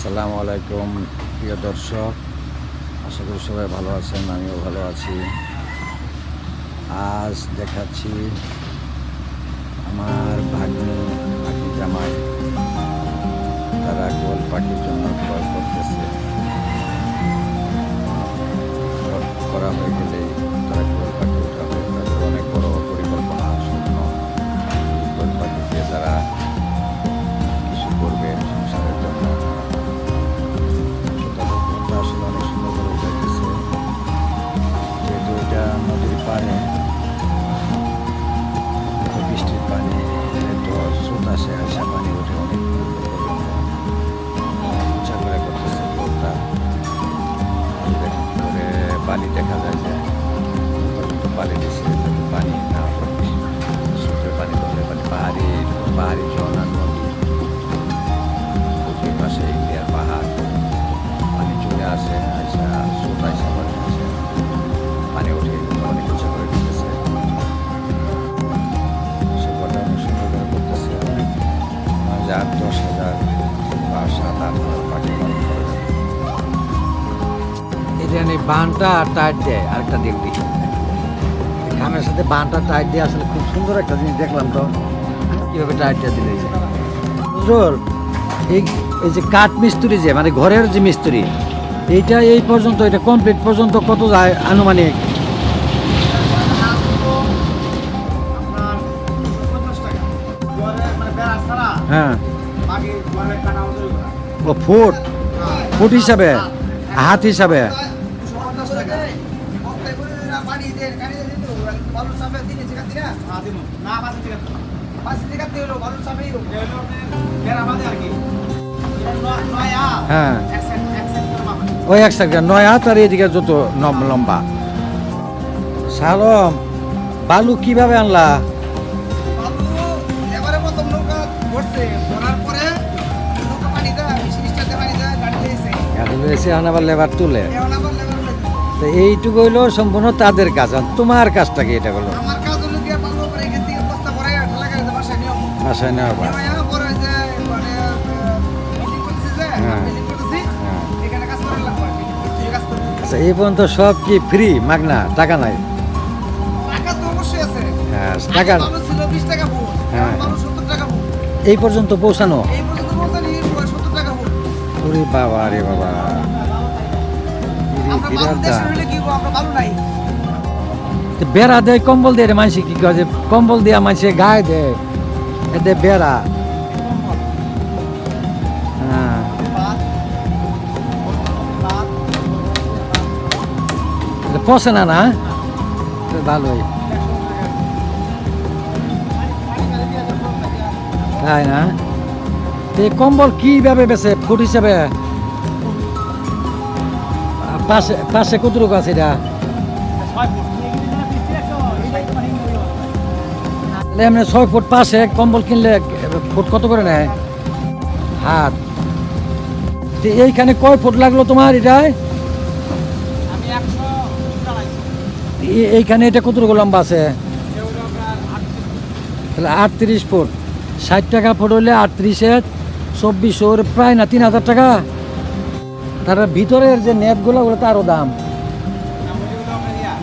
আসসালামু আলাইকুম, প্রিয় দর্শক। আশা করি সবাই ভালো আছেন, আমিও ভালো আছি। আজ দেখাচ্ছি আমার ভাগ্নি পাখি জামাই। তারা গোল পাখির জন্য ক্রয় করতেছে। করা হয়ে গোল এখানে বানটা আর টাইট দেয় আরেকটা দিক দিকে খামের সাথে বানটা টাইট দিয়ে আসলে খুব সুন্দর একটা জিনিস দেখলাম তো। কীভাবে টাইট দিয়ে দিলে নজরুল এই এই যে কাঠ মিস্ত্রি যে মানে ঘরের যে মিস্ত্রি এইটা এই পর্যন্ত এটা কমপ্লিট পর্যন্ত কত যায় আনুমানিক? মানে হ্যাঁ। ও ফুট। ফুট হিসাবে? হাত হিসাবে? হ্যাঁ। ওই এক নয় এদিকে যত লম্বা। সালম, বালু কীভাবে আনলা? আনাবার লেবার তুলে। তো এইটুকু হইল সম্পূর্ণ তাদের কাজ। তোমার কাজটা কি এটা হলো মিস্ত্রি কাজ করে আচ্ছা এই পর্যন্ত সব কি ফ্রি মাগনা টাকা নাই? টাকা হ্যাঁ টাকা হ্যাঁ। এই পর্যন্ত পৌঁছানো? ওরে বাবা রে বাবা। বেড়া দেয় কম্বল দিয়ে মানসি কি কম্বল দিয়া মানসি গায়ে দেয়। এতে বেড়া। হ্যাঁ। পচে না না তো ভালোই। তাই না? এই কম্বল কীভাবে বেছে, ফুট হিসাবে? পাশে পাশে কতটুকু আছে এটা? এমনি ছয় ফুট পাশে কম্বল কিনলে ফুট কত করে নেয়? হাত। তো এইখানে কয় ফুট লাগল তোমার এটায়? আমি একশো চালাইছি। এ- এইখানে এটা কতটুকু লম্বা আছে? তাহলে আটত্রিশ ফুট। ষাট টাকা ফুট হলে আটত্রিশে চব্বিশ প্রায় না তিন হাজার টাকা? তার ভিতরের যে নেটগুলো ওগুলো তো আরও দাম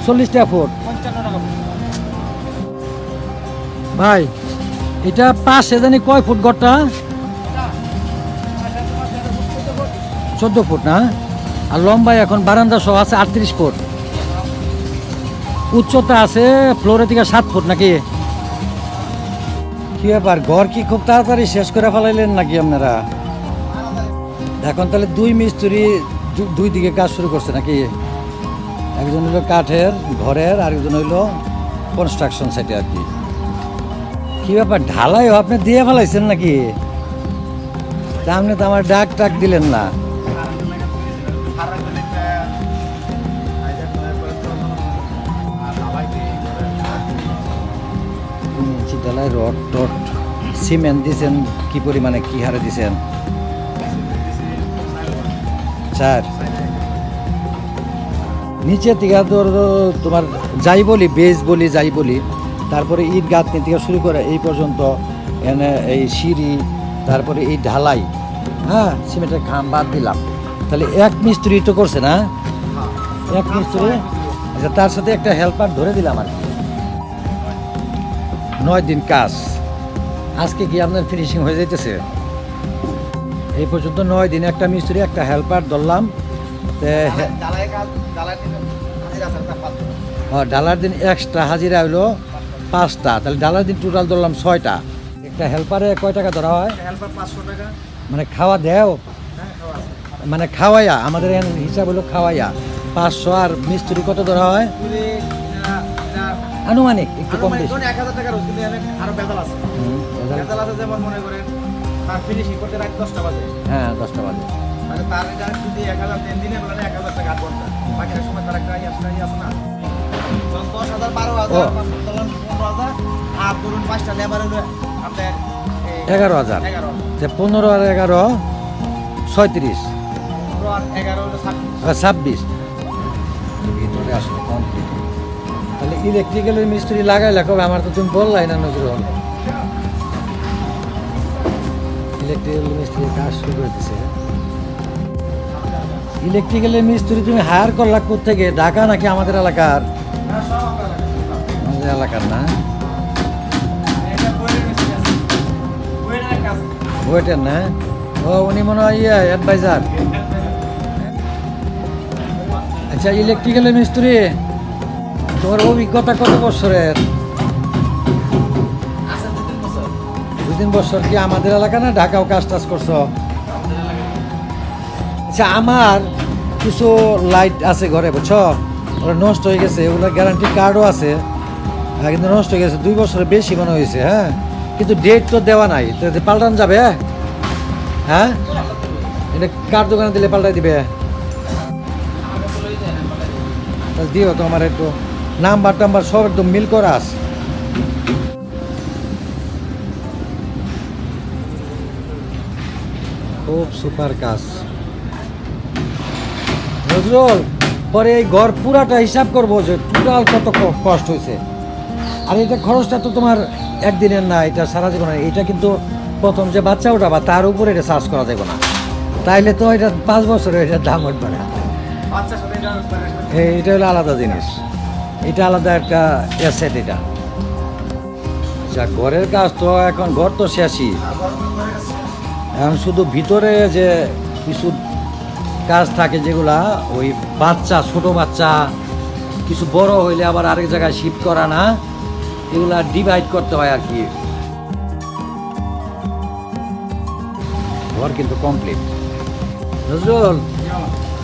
চল্লিশ টাকা ফুট। পঞ্চান্ন টাকা ফুট। ভাই, এটা পাশে জানি কয় ফুট গড়টা? চোদ্দ ফুট না? আর লম্বায় এখন বারান্দা সহ আছে আটত্রিশ ফুট। উচ্চতা আছে ফ্লোরে থেকে সাত ফুট নাকি? কি ব্যাপার, ঘর কি খুব তাড়াতাড়ি শেষ করে ফেলাইলেন নাকি আপনারা? এখন তাহলে দুই মিস্ত্রি দুই দিকে কাজ শুরু করছে নাকি? একজন হইল কাঠের, ঘরের আর একজন হইল কনস্ট্রাকশন সাইটে আর কি। কি ব্যাপার ঢালাই আপনি দিয়ে ফেলাইছেন নাকি? তা আপনি তো আমার ডাক টাক দিলেন না। ঢালাই রড টড সিমেন্ট দিছেন, কি পরিমাণে, কি হারে দিছেন? স্যার, নিচে থেকে তোর তোমার যাই বলি, বেজ বলি, যাই বলি তারপরে ইট গাঁথনি থেকে শুরু করে এই পর্যন্ত এনে এই সিঁড়ি তারপরে এই ঢালাই হ্যাঁ সিমেন্টের খাম বাদ দিলাম। তাহলে এক মিস্ত্রি তো করছে না? হ্যাঁ। এক মিস্ত্রি? আচ্ছা তার সাথে একটা হেল্পার ধরে দিলাম আর কি। নয় দিন কাজ। আজকে কি আপনার ফিনিশিং হয়ে যাইতেছে? এই পর্যন্ত নয় দিন একটা মিস্ত্রি একটা হেল্পার ধরলাম। ডালার দিন এক্সট্রা হাজিরা হইল। পাঁচটা তাহলে ডালার দিন টোটাল ধরলাম ছয়টা। একটা হেল্পারে কয় টাকা ধরা হয়? হেল্পার পাঁচশো টাকা। মানে খাওয়া দেও? হ্যাঁ মানে খাওয়াইয়া আমাদের এখানে হিসাব হলো খাওয়াইয়া। পাঁচশো আর মিস্ত্রি কত ধরা হয়? আনুমানিক একটু কম বেশি। এক হাজার টাকা রোজ আরও বেতাল আছে। হুম, আছে যেমন মনে করেন তার ফিনিশিং করতে রাত দশটা বাজে। হ্যাঁ দশটা বাজে। মানে তার যদি এক হাজার তিন দিনে এক হাজার টাকা আট ঘণ্টা। বাকি সময় তার একটা ইয়ে আসলে ইয়ে আছে না। দশ হাজার বারো হাজার পনেরো হাজার আর ধরুন পাঁচটা লেবার হলো আপনার এগারো হাজার। যে পনেরো আর এগারো ছয়ত্রিশ। আর ছাব্বিশ। ভিতরে আসলে কমপ্লিট তাহলে ইলেকট্রিক্যালের মিস্ত্রি লাগাইলে কবে? আমার তো তুমি বললাই না নজরুল। ইলেকট্রিক্যাল মিস্ত্রি কাজ শুরু করে দিছে। ইলেকট্রিক্যালের মিস্ত্রি তুমি হায়ার করলা থেকে ঢাকা নাকি আমাদের এলাকার? আমাদের এলাকার না। ওইটার না? ও উনি মনে হয় ইয়ে অ্যাডভাইজার আচ্ছা ইলেকট্রিক্যালের মিস্ত্রি তোমার অভিজ্ঞতা কত বছরের? দু তিন বছর। তিন বছর কি আমাদের এলাকা না ঢাকাও কাজ টাজ করছ আচ্ছা আমার কিছু লাইট আছে ঘরে বুঝছ? ওরা নষ্ট হয়ে গেছে ওগুলো গ্যারান্টি কার্ডও আছে। হ্যাঁ কিন্তু নষ্ট হয়ে গেছে, দুই বছরের বেশি মনে হয়েছে হ্যাঁ? কিন্তু ডেট তো দেওয়া নাই পাল্টান যাবে হ্যাঁ? এটা কার দোকানে দিলে পাল্টাই দিবে? দিও তো আমার একটু। নাম্বার টাম্বার সব একদম মিল করা আছে। খুব সুপার কাজ। নজরুল! পরে এই ঘর পুরাটা হিসাব করব যে টোটাল কত কষ্ট হয়েছে। আর এটা খরচটা তো তোমার একদিনের না এটা সারা জীবন এটা কিন্তু প্রথম যে বাচ্চা ওটা বা তার উপরে এটা চার্জ করা যাবে না। তাইলে তো এটা পাঁচ বছরে এটার দাম উঠবে না। এটা হলো আলাদা জিনিস। এটা আলাদা একটা অ্যাসেট এটা। যা ঘরের কাজ তো এখন ঘর তো শেষই। এখন শুধু ভিতরে যে কিছু কাজ থাকে যেগুলা ওই বাচ্চা ছোট বাচ্চা কিছু বড় হইলে আবার আরেক জায়গায় শিফট করা না এগুলা ডিভাইড করতে হয় আর কি। ঘর কিন্তু কমপ্লিট নজরুল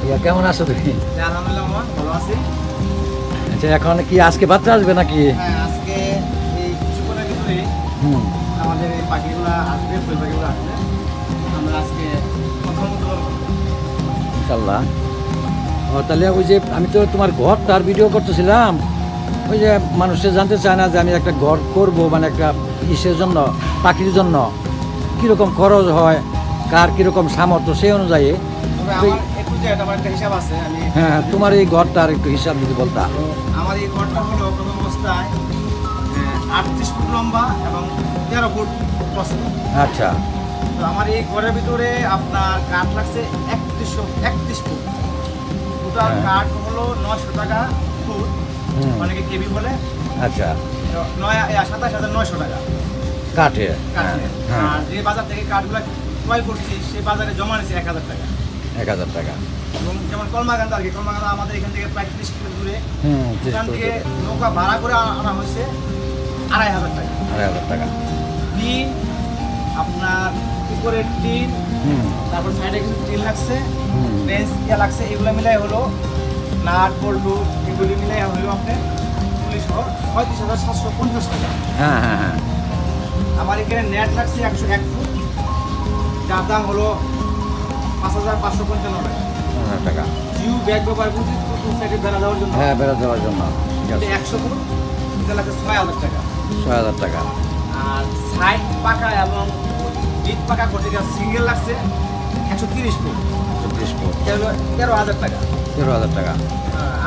ইয়া কেমন আছো তুমি? হ্যাঁ, আলহামদুলিল্লাহ ভালো আছি। আচ্ছা এখন কি আজকে বাচ্চা আসবে নাকি? হ্যাঁ, আজকে এই আমাদের এই পাখিগুলা আসবে ফুল পাখিগুলো আসবে। আমরা আজকে প্রথম ইনশাল্লাহ তাহলে ওই যে আমি তো তোমার ঘর তার ভিডিও করতেছিলাম। ওই যে মানুষে জানতে চায় না যে আমি একটা ঘর করব মানে একটা ইসের জন্য পাখির জন্য। কীরকম খরচ হয় কার কীরকম সামর্থ্য সেই অনুযায়ী। তবে ওই- আমার একটু যে এটা আমার একটা হিসাব আছে আমি হ্যাঁ তোমার এই ঘরটার একটু হিসাব যদি বলতা। আমার এই ঘরটা হলো প্রথম অবস্থায় আটত্রিশ ফুট লম্বা এবং তেরো ফুট প্রস্থ। আচ্ছা। তো আমার এই ঘরের ভিতরে আপনার কাঠ লাগছে একত্রিশশো একত্রিশ ফুট। টোটাল হ্যাঁ। কাঠ হলো নশো টাকা ফুট অনেকে কেবি বলে। আচ্ছা। নয় সাতাশ হাজার নয়শো টাকা। কাঠে। হ্যাঁ আর যে বাজার থেকে কাঠগুলো ক্রয় করছি সেই বাজারে জমা নিয়েছি এক হাজার টাকা। এক হাজার টাকা। এবং যেমন কলমাকান্দা আর কি কলমাকান্দা আমাদের এখান থেকে প্রায় ত্রিশ কিলো দূরে। এখান থেকে নৌকা ভাড়া করে আনা হয়েছে আড়াই হাজার টাকা। আড়াই হাজার টাকা। টিন আপনার উপরের টিন তারপর সাইডে কিছু টিন লাগছে বেঞ্চ ইয়া লাগছে এগুলো মিলাই হলো নাট বল্টু এগুলি মিলাই হলো আপনার পুলিশ সহ পঁয়ত্রিশ হাজার সাতশো পঞ্চাশ টাকা। হ্যাঁ হ্যাঁ হ্যাঁ। আমার এখানে নেট লাগছে একশো এক ফুট যার দাম হলো পাঁচ হাজার পাঁচশো পঞ্চান্ন টাকা। টাকা। জিউ ব্যাগ ব্যবহার করছি সাইডে বেড়া দেওয়ার জন্য। হ্যাঁ বেড়া দেওয়ার জন্য। একশো ফুট এটা লাগছে ছয় হাজার টাকা। ছয় হাজার টাকা। আর সাইড পাকা এবং ডিট পাকা করতে গেলে সিঙ্গেল লাগছে একশো তিরিশ ফুট। চব্বিশ ফুট। এটা তেরো হাজার টাকা। তেরো হাজার টাকা।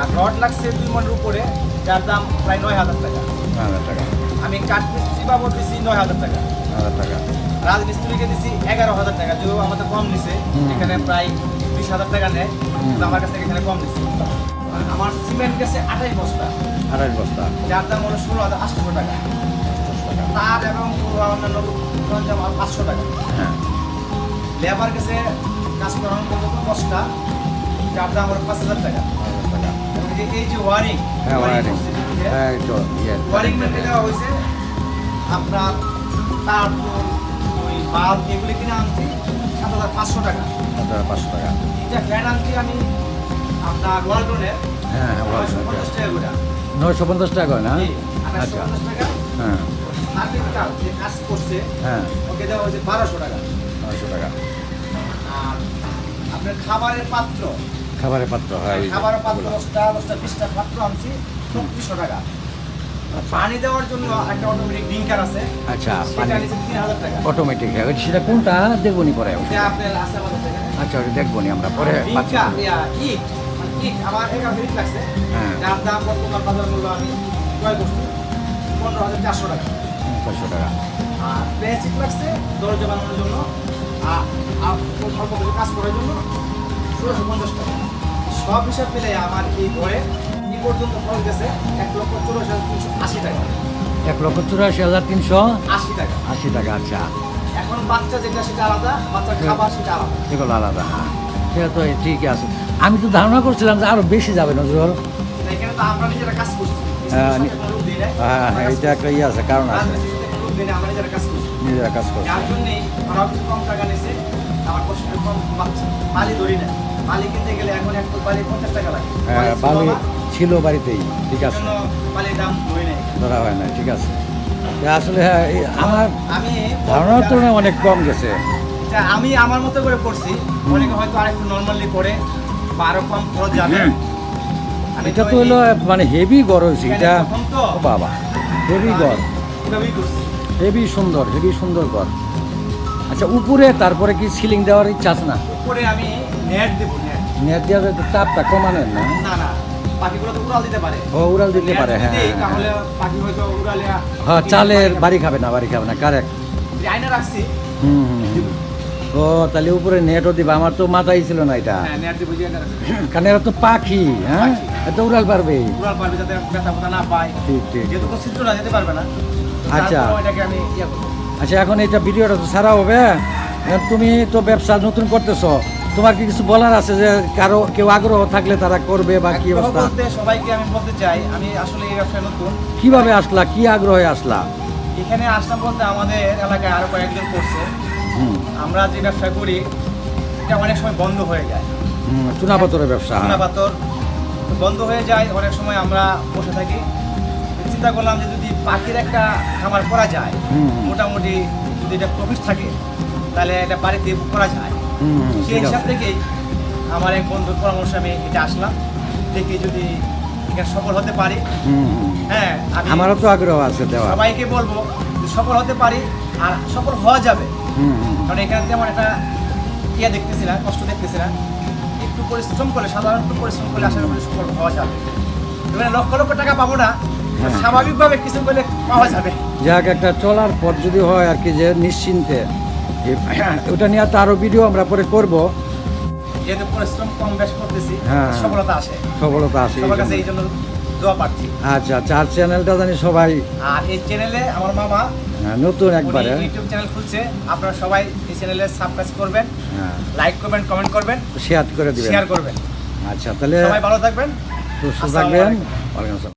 আর রড লাগছে দুই মনের উপরে যার দাম প্রায় নয় হাজার টাকা। নয় হাজার টাকা। আমি কাঠ মিস্ত্রি বাবদ দিচ্ছি নয় হাজার টাকা। নয় হাজার টাকা। রাজমিস্ত্রিকে দিছি এগারো হাজার টাকা যদিও আমাদের কম নিছে এখানে প্রায় বিশ হাজার টাকা নেয় কিন্তু আমার কাছ এখানে কম নিচ্ছে আমার সিমেন্ট গেছে আঠাশ বস্তা। আড়াই বস্তা। যার দাম হলো ষোলো হাজার আটশো টাকা। তার এবং অন্যান্য সরঞ্জাম পাঁচশো টাকা। হ্যাঁ। লেবার গেছে কাজ করানোর মতো বস্তা যার দাম হলো পাঁচ হাজার টাকা। এই যে ওয়ারিং হ্যাঁ ওয়ারিং হ্যাঁ এই তো ইয়ে দেওয়া হয়েছে আপনার তারপর ওই বাল্ব এগুলি কিনে আনছি সাত হাজার পাঁচশো টাকা। আপনার পাঁচশো টাকা। এটা ফ্যান আনছি আমি আপনার ওয়ালটনের হ্যাঁ নয়শো পঞ্চাশ টাকা করে। নয়শো পঞ্চাশ টাকা করে না? আচ্ছা। পঞ্চাশ হ্যাঁ সার্টিফিকেট যে কাজ করছে হ্যাঁ। ওকে দেওয়া হয়েছে বারোশো টাকা। নয়শো টাকা। আর আপনার খাবারের পাত্র খাবারের পাত্র হয় খাবারের পাত্র। দশটা দশটা বিশটা পাত্র আনছি চব্বিশশো টাকা। পানি দেওয়ার জন্য একটা অটোমেটিক ড্রিঙ্কার আছে। আচ্ছা পানি। তিন হাজার টাকা। অটোমেটিক হ্যাঁ সেটা কোনটা? দেখব নি পরে আপনার আছে আমাদের আচ্ছা ওটা দেখব নি আমরা পরে ইট ইট আমার এগারো মিনিট লাগছে। হ্যাঁ। যার দাম বর্তমান বাজার মূল্য আমি ক্রয় করছি পনেরো হাজার চারশো টাকা। ছয়শো টাকা। আর বেসিক লাগছে দরজা বানানোর জন্য আর আর অল্প কিছু কাজ করার জন্য ষোলোশো পঞ্চাশ টাকা। সব হিসাব মিলে আমার এই ঘরে এই পর্যন্ত খরচ গেছে এক লক্ষ চৌরাশি হাজার তিনশো আশি টাকা। এক লক্ষ চুরাশি হাজার তিনশো আশি টাকা। আশি টাকা আচ্ছা। এখন বাচ্চা যেটা সেটা আলাদা বাচ্চার খাবার সেটা আলাদা। এগুলো আলাদা হ্যাঁ। সেটা তো ঠিকই আছে। আমি তো ধারণা করছিলাম যে আরও বেশি যাবে নজরুল। এখানে তো আমরা নিজেরা কাজ করছি। হ্যাঁ। হ্যাঁ হ্যাঁ এটা একটা ইয়ে আছে কারণ। আছে। নিজেরা কাজ করছি। হ্যাঁ ছিল বালি ছিল বাড়িতেই ঠিক আছে। ধরা হয় না ঠিক আছে। আসলে হ্যাঁ আমার আমি ধারণার তুলনায় অনেক কম গেছে। আমি আমার মতো করে করছি। অনেকে হয়তো আরেকটু নর্মালি করে বা আরও কম খরচ যাবে। এটা তো হলো মানে হেভি গড় হয়েছে এটা বাবা হেভি গড়। হেভি সুন্দর হেভি সুন্দর গড়। আচ্ছা উপরে তারপরে কি সিলিং দেওয়ার ইচ্ছা আছে না? উপরে আমি নেট দেবো নেট নেট দেওয়া যায় তাপটা কমানোর না? না না পাখিগুলো তো উড়াল দিতে পারে। ও উড়াল দিতে পারে হ্যাঁ হ্যাঁ, তাহলে হ্যাঁ। পাখি হয়তো উড়ালে হ্যাঁ চালের বাড়ি খাবে না বাড়ি খাবে না কারেক্ট আইনা রাখছি। হুম, হুম। ও তাহলে উপরে নেটও দিবা আমার তো মাথায় ছিল না এটা। হ্যাঁ কারণ। এরা তো পাখি হ্যাঁ। এত উড়াল পারবে। উড়াল পারবে যাতে ব্যথা ফোথা না পায়। ঠিক ঠিক যেহেতু কোনো না যেতে পারবে না। আচ্ছা। ইয়ে আচ্ছা এখন এটা ভিডিওটা তো সারা হবে তুমি তো ব্যবসা নতুন করতেছো। তোমার কি কিছু বলার আছে যে কারও কেউ আগ্রহ থাকলে তারা করবে বা কি অবস্থা? সবাইকে আমি বলতে চাই আমি আসলে এই ব্যবসায় নতুন। কীভাবে আসলা? কি আগ্রহে আসলা? এখানে আসলাম বলতে আমাদের এলাকায় আরও কয়েকজন করছে। আমরা যে ব্যবসা করি এটা অনেক সময় বন্ধ হয়ে যায়। হুম চুনাপাথরের ব্যবসা হ্যাঁ। সোনা পাথর বন্ধ হয়ে যায় অনেক সময় আমরা বসে থাকি। চিন্তা করলাম যে যদি পাখির একটা খামার করা যায়। মোটামুটি যদি এটা প্রফিট থাকে তাহলে এটা বাড়িতে করা যায়। সেই হিসাব থেকেই আমার এক বন্ধুর পরামর্শ আমি এটা আসলাম। দেখি যদি সফল হতে পারি। হ্যাঁ আমারও তো আগ্রহ আছে সবাইকে বলব সফল হতে পারি আর সফল হওয়া যাবে। কারণ এখানে তেমন একটা ইয়ে দেখতেছি না কষ্ট দেখতেছি না। একটু পরিশ্রম করলে সাধারণ একটু পরিশ্রম করলে আশা করি সফল হওয়া যাবে। এখানে লক্ষ লক্ষ টাকা পাবো না হ্যাঁ। স্বাভাবিকভাবে কিছু করলে পাওয়া যাবে। যাক একটা চলার পথ যদি হয় আর কি যে নিশ্চিন্তে ওটা নিয়ে তো আরও ভিডিও আমরা পরে করব। যেহেতু পরিশ্রম কম বেশ করতেছি হ্যাঁ। সফলতা আসে। সফলতা আসে সবার কাছে এই জন্য দোয়া পাচ্ছি আচ্ছা চার চ্যানেলটা জানি সবাই আর এই চ্যানেলে আমার মামা হ্যাঁ, নতুন একবারে। ইউটিউব চ্যানেল খুলছে আপনারা সবাই এই চ্যানেলে সাবস্ক্রাইব করবেন হ্যাঁ। লাইক করবেন কমেন্ট করবেন শেয়ার করে দিবেন। শেয়ার করবেন। আচ্ছা তাহলে সবাই ভালো থাকবেন। সুস্থ থাকবেন। ওয়ালাইকুম আসসালাম।